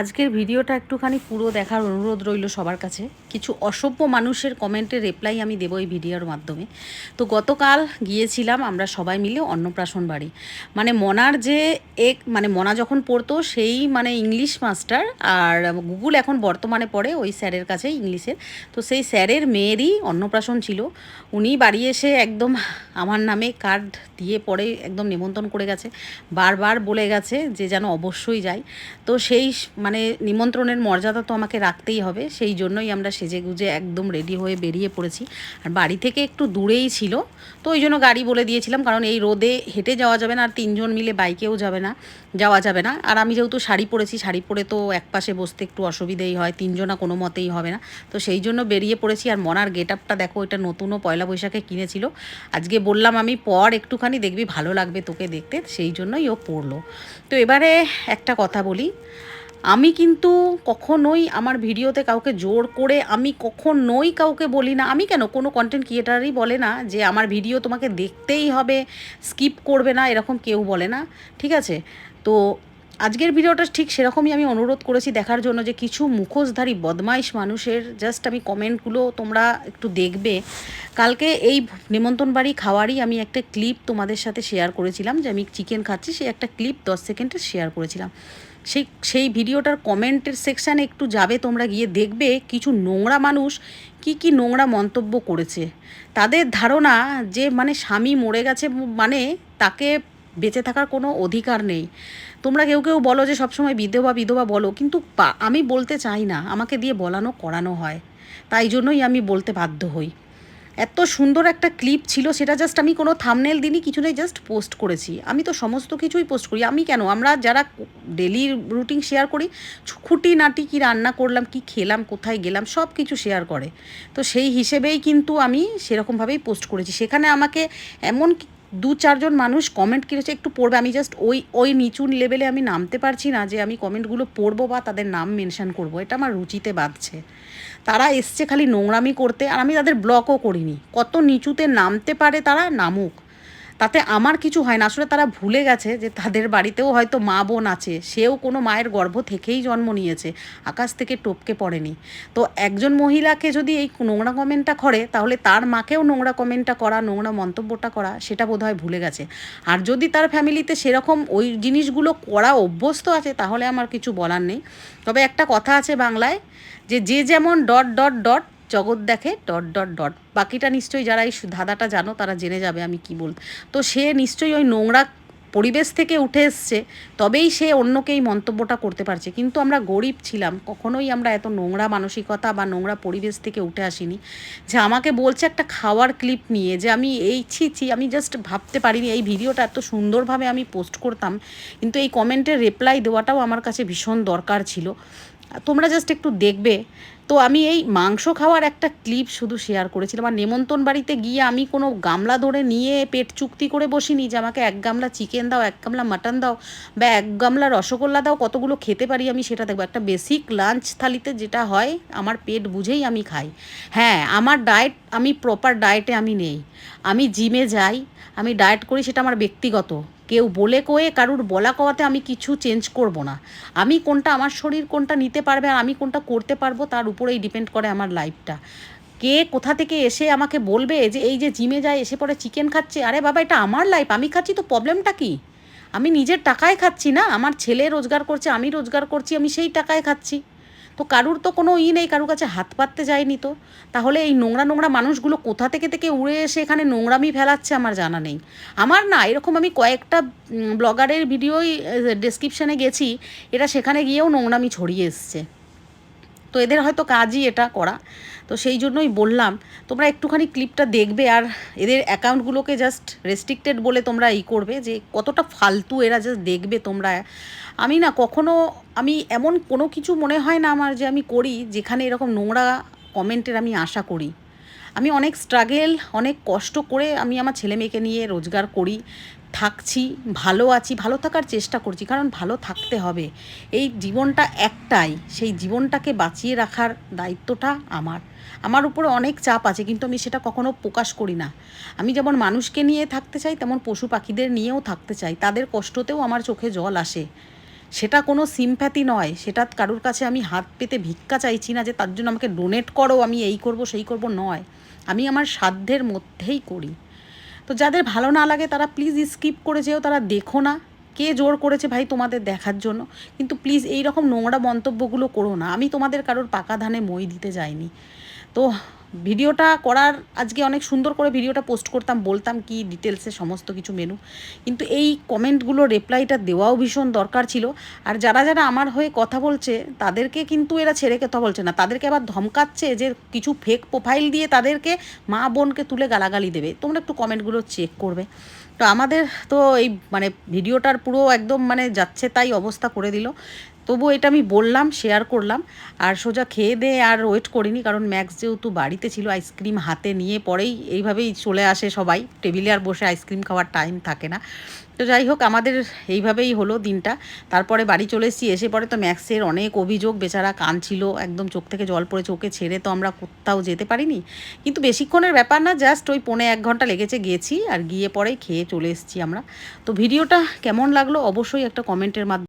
আজকের ভিডিওটা একটুখানি পুরো দেখার অনুরোধ রইল সবার কাছে। কিছু অসভ্য মানুষের কমেন্টের রিপ্লাই আমি দেবো এই ভিডিওর মাধ্যমে। তো গতকাল গিয়েছিলাম আমরা সবাই মিলে অন্নপ্রাশন বাড়ি। মানে মনার যে এক মানে মনা যখন পড়তো সেই মানে ইংলিশ মাস্টার আর গুগল এখন বর্তমানে পড়ে ওই স্যারের কাছে ইংলিশের তো সেই স্যারের মেয়েরই অন্নপ্রাশন ছিল। উনি বাড়ি এসে একদম আমার নামে কার্ড দিয়ে পরে একদম নিমন্ত্রণ করে গেছে। বারবার বলে গেছে যে যেন অবশ্যই যাই তো সেই মানে নিমন্ত্রণের মর্যাদা তো আমাকে রাখতেই হবে, সেই জন্যই আমরা সেজে গুজে একদম রেডি হয়ে বেরিয়ে পড়েছি। আর বাড়ি থেকে একটু দূরেই ছিল, তো ওই জন্য গাড়ি বলে দিয়েছিলাম, কারণ এই রোদে হেঁটে যাওয়া যাবে না আর তিনজন মিলে বাইকেও যাবে না, যাওয়া যাবে না। আর আমি যেহেতু শাড়ি পরেছি, শাড়ি পরে তো এক পাশে বসতে একটু অসুবিধেই হয়, তিনজনা কোনো মতেই হবে না। তো সেই জন্য বেরিয়ে পড়েছি, আর মনার গেট আপটা দেখো, এটা নতুনও পয়লা বৈশাখে কিনেছিল। আজকে বললাম আমি, পর একটুখানি দেখবি, ভালো লাগবে তোকে দেখতে। সেই জন্যই ও পড়ল। তো এবারে একটা কথা বলি আমি কিন্তু কখনোই আমার ভিডিওতে কাউকে জোর করে, আমি কখনোই কাউকে বলি না। আমি কেন? কোনো কন্টেন্ট ক্রিয়েটারই বলে না যে আমার ভিডিও তোমাকে দেখতেই হবে স্কিপ করবে না, এরকম কেউ বলে না। ঠিক আছে? তো আজকের ভিডিওটা ঠিক সেরকমই আমি অনুরোধ করেছি দেখার জন্য যে কিছু মুখোশধারী, বদমাইশ মানুষের জাস্ট আমি কমেন্টগুলো তোমরা একটু দেখবে। কালকে এই নিমন্ত্রণ বাড়ি খাওয়ারই আমি একটা ক্লিপ তোমাদের সাথে শেয়ার করেছিলাম যে আমি চিকেন খাচ্ছি, সেই একটা ক্লিপ দশ সেকেন্ডের শেয়ার করেছিলাম। সেই সেই ভিডিওটার কমেন্টের সেকশানে একটু যাবে, তোমরা গিয়ে দেখবে কিছু নোংরা মানুষ কি কি নোংরা মন্তব্য করেছে। তাদের ধারণা যে মানে স্বামী মরে গেছে মানে তাকে বেঁচে থাকার কোনো অধিকার নেই। তোমরা কেউ কেউ বলো যে সবসময় বিধবা বিধবা বলো, কিন্তু আমি বলতে চাই না, আমাকে দিয়ে বলানো করানো হয়। তাই জন্যই আমি বলতে বাধ্য হই। এত সুন্দর একটা ক্লিপ ছিল, সেটা জাস্ট আমি কোনো থামনেল দিনই কিছু নেই জাস্ট পোস্ট করেছি। আমি তো সমস্ত কিছুই পোস্ট করি। আমি কেন? আমরা যারা ডেলি রুটিন শেয়ার করি খুঁটি নাটি কী রান্না করলাম, কি খেলাম, কোথায় গেলাম, সব কিছু শেয়ার করে। তো সেই হিসেবেই কিন্তু আমি সেরকমভাবেই পোস্ট করেছি। সেখানে আমাকে এমন দু চারজন মানুষ কমেন্ট করেছে একটু পড়বে। আমি জাস্ট ওই ওই নিচুন লেভেলে আমি নামতে পারছি না যে আমি কমেন্টগুলো পড়ব বা তাদের নাম মেনশান করব। এটা আমার রুচিতে বাঁধছে। তারা এসছে খালি নোংরামি করতে, আর আমি তাদের ব্লকও করিনি। কত নিচুতে নামতে পারে তারা নামুক। তাতে আমার কিছু হয় না। আসলে তারা ভুলে গেছে যে তাদের বাড়িতেও হয়তো মা বোন আছে। সেও কোনো মায়ের গর্ভ থেকেই জন্ম নিয়েছে। আকাশ থেকে টপকে পড়েনি। তো একজন মহিলাকে যদি এই নোংরা কমেন্টটা করে, তাহলে তার মাকেও নোংরা কমেন্টটা করা, নোংরা মন্তব্যটা করা, সেটা বোধহয় ভুলে গেছে। আর যদি তার ফ্যামিলিতে সেরকম ওই জিনিসগুলো করা অভ্যস্ত আছে, তাহলে আমার কিছু বলার নেই। তবে একটা কথা আছে বাংলায় যে যে যেমন ডট ডট ডট জগৎ দেখে ডট ডট ডট। বাকিটা নিশ্চয়ই যারা এই ধাঁধাটা জানো, তারা জেনে যাবে আমি কি বল তো সে নিশ্চয়ই ওই নোংরা পরিবেশ থেকে উঠে এসছে, তবেই সে অন্যকে এই মন্তব্যটা করতে পারছে। কিন্তু আমরা গরিব ছিলাম, কখনোই আমরা এত নোংরা মানসিকতা বা নোংরা পরিবেশ থেকে উঠে আসিনি যে আমাকে বলছে একটা খাওয়ার ক্লিপ নিয়ে যে আমি এই ছি ছি, আমি জাস্ট ভাবতে পারিনি। এই ভিডিওটা এত সুন্দরভাবে আমি পোস্ট করতাম, কিন্তু এই কমেন্টের রিপ্লাই দেওয়াটাও আমার কাছে ভীষণ দরকার ছিল। তোমরা জাস্ট একটু দেখবে। তো আমি এই মাংস খাওয়ার একটা ক্লিপ শুধু শেয়ার করেছিলাম। আর নেমন্তন বাড়িতে গিয়ে আমি কোনো গামলা ধরে নিয়ে পেট চুক্তি করে বসিনি যে আমাকে এক গামলা চিকেন দাও, এক গামলা মাটন দাও, বা এক গামলা রসগোল্লা দাও, কতগুলো খেতে পারি আমি সেটা দেখব। একটা বেসিক লাঞ্চ থালিতে যেটা হয়, আমার পেট বুঝেই আমি খাই। হ্যাঁ আমার ডায়েট আমি প্রপার ডায়েটে আমি নেই। আমি জিমে যাই, আমি ডায়েট করি সেটা আমার ব্যক্তিগত। কেউ বলে কয়ে, কারুর বলা কওয়াতে আমি কিছু চেঞ্জ করব না। আমি কোনটা আমার শরীর কোনটা নিতে পারবে আর আমি কোনটা করতে পারব তার উপরেই ডিপেন্ড করে আমার লাইফটা কে কোথা থেকে এসে আমাকে বলবে যে এই যে জিমে যায়, এসে পরে চিকেন খাচ্ছে? আরে বাবা, এটা আমার লাইফ আমি খাচ্ছি তো প্রবলেমটা কি? আমি নিজের টাকায় খাচ্ছি না, আমার ছেলে রোজগার করছে, আমি রোজগার করছি, আমি সেই টাকায় খাচ্ছি। তো কারুর তো কোনো ই নেই, কারুর কাছে হাত পাততে যায়নি তো। তাহলে এই নোংরা নোংরা মানুষগুলো কোথা থেকে থেকে উড়ে এসে এখানে নোংরামি ফেলাচ্ছে আমার জানা নেই। আমার না, এরকম আমি কয়েকটা ব্লগারের ভিডিওই ডেসক্রিপশানে গেছি, এরা সেখানে গিয়েও নোংরামি ছড়িয়ে এসছে। তো এদের হয়তো কাজই এটা করা। তো সেই জন্যই বললাম, তোমরা একটুখানি ক্লিপটা দেখবে আর এদের অ্যাকাউন্টগুলোকে জাস্ট রেস্ট্রিক্টেড বলে তোমরা ই করবে যে কতটা ফালতু এরা জাস্ট দেখবে তোমরা। আমি না কখনো, আমি এমন কোনো কিছু মনে হয় না আমার যে আমি করি যেখানে এরকম নোংরা কমেন্টের আমি আশা করি। আমি অনেক স্ট্রাগেল অনেক কষ্ট করে আমি আমার ছেলে মেয়েকে নিয়ে রোজগার করি। থাকছি, ভালো আছি, ভালো থাকার চেষ্টা করছি, কারণ ভালো থাকতে হবে। এই জীবনটা একটাই, সেই জীবনটাকে বাঁচিয়ে রাখার দায়িত্বটা আমার। আমার উপরে অনেক চাপ আছে, কিন্তু আমি সেটা কখনো প্রকাশ করি না। আমি যেমন মানুষকে নিয়ে থাকতে চাই, তেমন পশু পাখিদের নিয়েও থাকতে চাই। তাদের কষ্টতেও আমার চোখে জল আসে। সেটা কোনো সিমপ্যাথি নয়, সেটা কারোর কাছে আমি হাত পেতে ভিক্ষা চাইছি না যে তার জন্য আমাকে ডোনেট করো, আমি এই করব, সেই করব নয়। আমি আমার সাধ্যের মধ্যেই করি। তো যাদের ভালো না লাগে তারা প্লিজ স্কিপ করে যেও, তারা দেখো না। কে জোর করেছে ভাই তোমাদের দেখার জন্য? কিন্তু প্লিজ এই রকম নোংরা মন্তব্যগুলো করো না। আমি তোমাদের কারোর পাকা ধানে মই দিতে যাইনি। তো ভিডিওটা করার, আজকে অনেক সুন্দর করে ভিডিওটা পোস্ট করতাম, বলতাম কি ডিটেলসে সমস্ত কিছু মেনু কিন্তু এই কমেন্টগুলো রিপ্লাইটা দেওয়াও ভীষণ দরকার ছিল। আর যারা যারা আমার হয়ে কথা বলছে, তাদেরকে কিন্তু এরা ছেড়ে কথা বলছে না। তাদেরকে আবার ধমকাচ্ছে যে কিছু ফেক প্রোফাইল দিয়ে তাদেরকে মা বোনকে তুলে গালাগালি দেবে। তোমরা একটু কমেন্টগুলো চেক করবে। তো আমাদের তো এই মানে ভিডিওটার পুরো একদম মানে যাচ্ছে তাই অবস্থা করে দিল। তবু এটা আমি বললাম শেয়ার করলাম। আর সোজা খেয়ে দিয়ে আর ওয়েট করিনি, কারণ ম্যাক্স যেহেতু বাড়িতে ছিল আইসক্রিম হাতে নিয়ে পরেই এইভাবেই চলে আসে সবাই। টেবিলে আর বসে আইসক্রিম খাওয়ার টাইম থাকে না। তো যাই হোক, আমাদের এইভাবেই হলো দিনটা। তারপরে বাড়ি চলে এসেছি, এসে পরে তো ম্যাক্সের অনেক অভিযোগ, বেচারা কান ছিল একদম চোখ থেকে জল পড়ে চোখে ছেড়ে তো আমরা কোথাও যেতে পারিনি। কিন্তু বেশিক্ষণের ব্যাপার না জাস্ট ওই পৌনে এক ঘণ্টা লেগেছে গেছি, আর গিয়ে পরে খেয়ে চলে এসেছি আমরা। তো ভিডিওটা কেমন লাগল, অবশ্যই একটা কমেন্টের মাধ্যমে